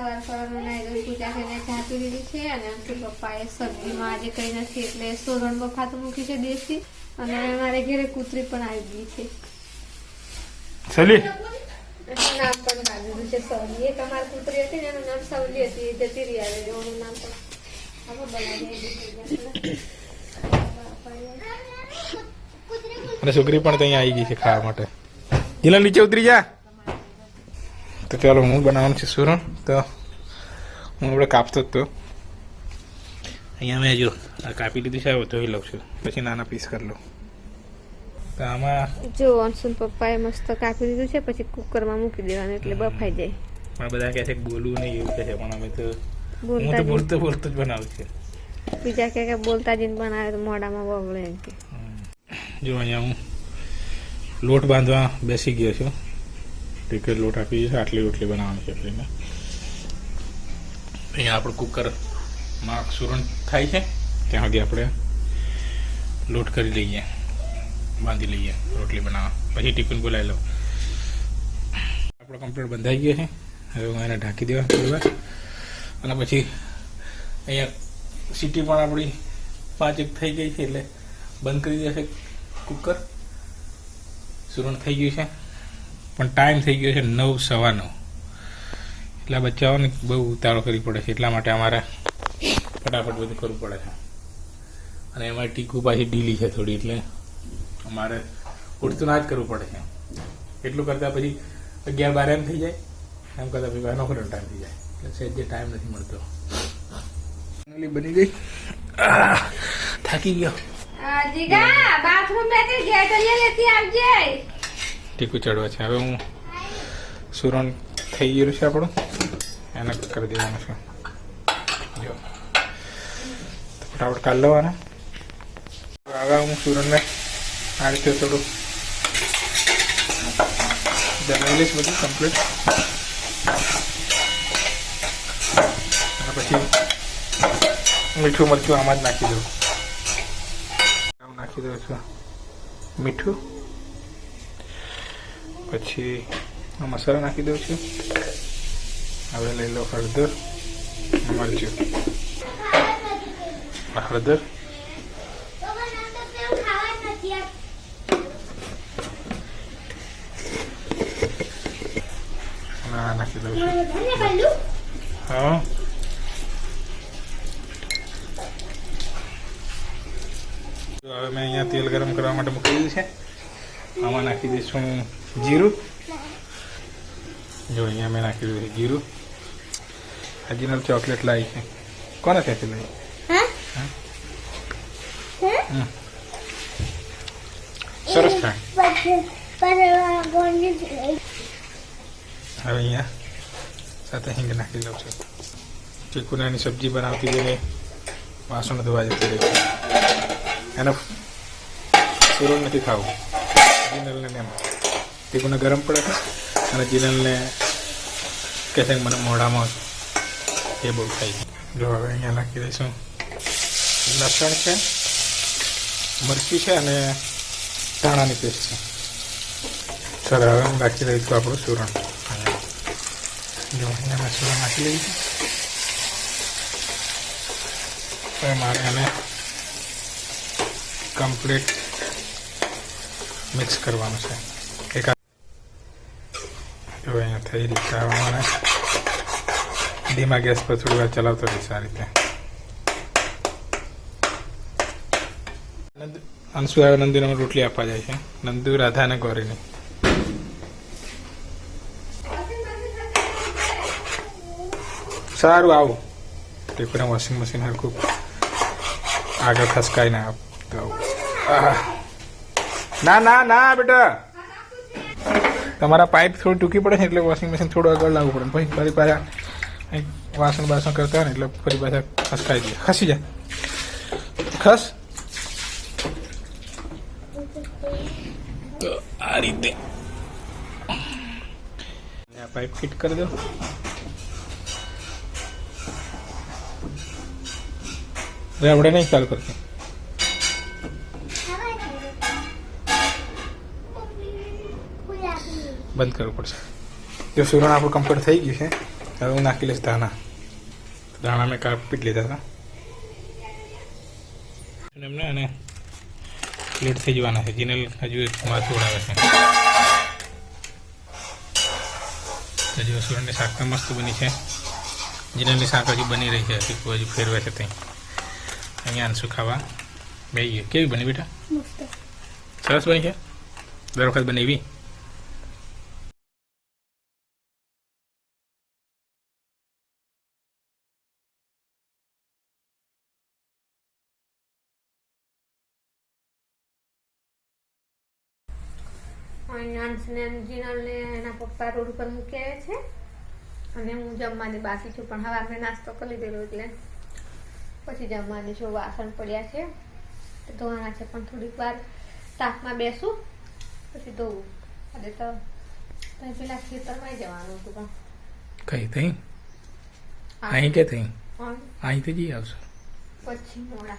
સવાર સવારમાં નાઈ પૂજા કરીને ચા પી લીધી છે અને અંકુર પપ્પાએ સબ્જીમાં આજે કંઈ નથી એટલે સોરણ બફાતું મૂકી છે દેશી અને મારે ઘરે કૂતરી પણ આવી ગઈ છે. સલી? નામ પણ કાઢેલું છે સવલી. એક અમારી કૂતરી હતી ને એનું નામ સવલી હતી. એ જતી રહી આવે એનું નામ પણ. અને છોકરી પણ ત્યાં આવી ગઈ છે ખાવા માટે. જીલા નીચે ઉતરી જા. તો ચાલો હું બનાવવાનું છે સુરણ તો હું આપણે કાપતો હતો અહીંયા મેં જો આ કાપી લીધું છે ધોઈ લઉં છું. પછી નાના પીસ કરી લઉં. તો આમાં જો અંશુન પપ્પાએ મસ્ત કાપી લીધું છે પછી કુકરમાં મૂકી દેવાનું એટલે બફાઈ જાય. પણ બધા કહે છે કે બોલવું નહીં એવું કહે છે પણ અમે તો હું તો બોલતો બોલતો જ બનાવું છું. બીજા કહે કે બોલતા જઈને બનાવે તો મોઢામાં બબડે એમ કે. જો અહીંયા હું લોટ બાંધવા બેસી ગયો છું. ટીકર લોટ આપી છે આટલી રોટલી બનાવવાની છે આપણીને અહીંયા આપણું કુકરમાં સુરણ થાય છે ત્યાં સુધી આપણે લોટ કરી લઈએ બાંધી લઈએ રોટલી બનાવવા પછી ટિફિન બોલાવી લો આપણો કમ્પ્લીટ બંધાઈ ગયો છે હવે હું એને ઢાંકી દેવા થોડી અને પછી અહીંયા સીટી પણ આપણી પાંચ એક થઈ ગઈ છે એટલે બંધ કરી દેશે કુકર સુરણ થઈ ગયું છે પણ ટાઈમ થઈ ગયો છે નવ સવા નવ એટલે બચ્ચાઓને બહુ ઉતાળો કરવી પડે છે. એટલા માટે અમારે ફટાફટ બધું કરવું પડે છે. અને એમાં ટીકું પાછી ઢીલી છે થોડી, એટલે અમારે ઉડતું ના જ કરવું પડે છે. એટલું કરતાં પછી અગિયાર બાર એમ થઈ જાય. એમ કરતાં પછી બહારનો ખરો ટાઈમ થઈ જાય. એટલે સહેજ જે ટાઈમ નથી મળતો. Finally બની ગઈ. થાકી ગયો. બાથરૂમ લેતી ગેટ લેતી આવજે. ટીકું ચડવા છે. હવે હું સુરણ થઈ ગયું છે આપણું. એને કરી દેવાનું છે. જો. ફટાફટ કાઢ લેવાના. હવે હું સુરણને આ રીતે થોડું જમાઈ લઈશ બધું કમ્પ્લીટ અને પછી મીઠું મરચું આમાં જ નાખી દઉં. નાખી દઉં છું. મીઠું. પછી મસાલા નાખી દઉં છું. હવે લઈ લો હળદર. મરચું. હળદર. અને નાખી દઉં છું. હા. હવે મેં અહીંયા તેલ ગરમ કરવા માટે મૂકી દીધું છે. આમાં નાખી દઈશું જીરું જો અહીંયા મેં નાખી દીધું છે જીરું ઓરિજિનલ ચોકલેટ લાવી છે કોને ત્યાંથી લાવી હમ. સરસ થાય હવે અહીંયા સાથે હિંગ નાખી દઉં છું ચીકુનાની સબ્જી બનાવતી જઈને વાસણ ધોવા જતી રહી છે એને સુરણ નથી ખાવું જીનલને ને એમ ચીકુને ગરમ પડે છે અને જીનલને કહે છે મને મોઢામાં એ બહુ થાય છે જો હવે અહીંયા નાખી દઈશું લસણ છે મરચી છે અને ધાણાની પેસ્ટ છે સર હવે હું નાખી દઈશું આપણું સુરણ જો અહીંયા મેં સુરણ નાખી દઈશું હવે મારે એને કમ્પ્લીટ મિક્સ કરવાનું છે જો અહીંયા થઈ રહી હવે ધીમા ગેસ પર થોડી વાર ચલાવતો રહીશ આ રીતે અંશુ નંદુને રોટલી આપવા જાય છે નંદુ રાધા અને ગૌરીની સારું આવું ટેકુને વોશિંગ મશીન હરખું આગળ ખસકાઈ ના આપતો ના ના ના બેટા તમારા પાઇપ થોડી ટૂંકી પડે છે એટલે વોશિંગ મશીન થોડું આગળ લાવવું પડે. પછી ફરી પાછા વાસણ બાસણ કરતા હોય ને એટલે ફરી પાછા ખસકાઈ દે ખસી જાય. ખસ. તો આ રીતે. આ પાઇપ ફિટ કરી દો. આપણે નહીં ચાલુ કરતી. બંધ કરવું પડશે. જો સુરણ આપણું કમ્ફર્ટ થઈ ગયું છે હવે હું નાખી લઈશ દાણા દાણા મેં કાપી જ લીધા હતા. અને એમને અને લેટ થઈ જવાના છે જીનલ હજુ માથું ઉડાવે છે. હજુ સુરણની શાક તો મસ્ત બની છે. જીનલની શાક હજુ બની રહી છે હજુ ફેરવે છે ત્યાં અહીંયા અંશુ ખાવા બે કેવી બની બેટા? સરસ બની છે? દર વખત બનાવી? એવી જીનલને એના પપ્પા રોડ ઉપર મૂકી છે. અને હું જમવાની બાકી છું પણ હવે આપણે નાસ્તો કરી લીધેલો એટલે પછી જમવાની છું વાસણ પડ્યા છે. ધોવાના છે પણ થોડીક વાર તાપમાં બેસું પછી ધોવું. અને તો પેલા ખેતરમાં જવાનું હતું પણ. કઈ થઈ? અહીં કે થઈ? પણ અહીંથી જઈ આવશો? પછી મોડા.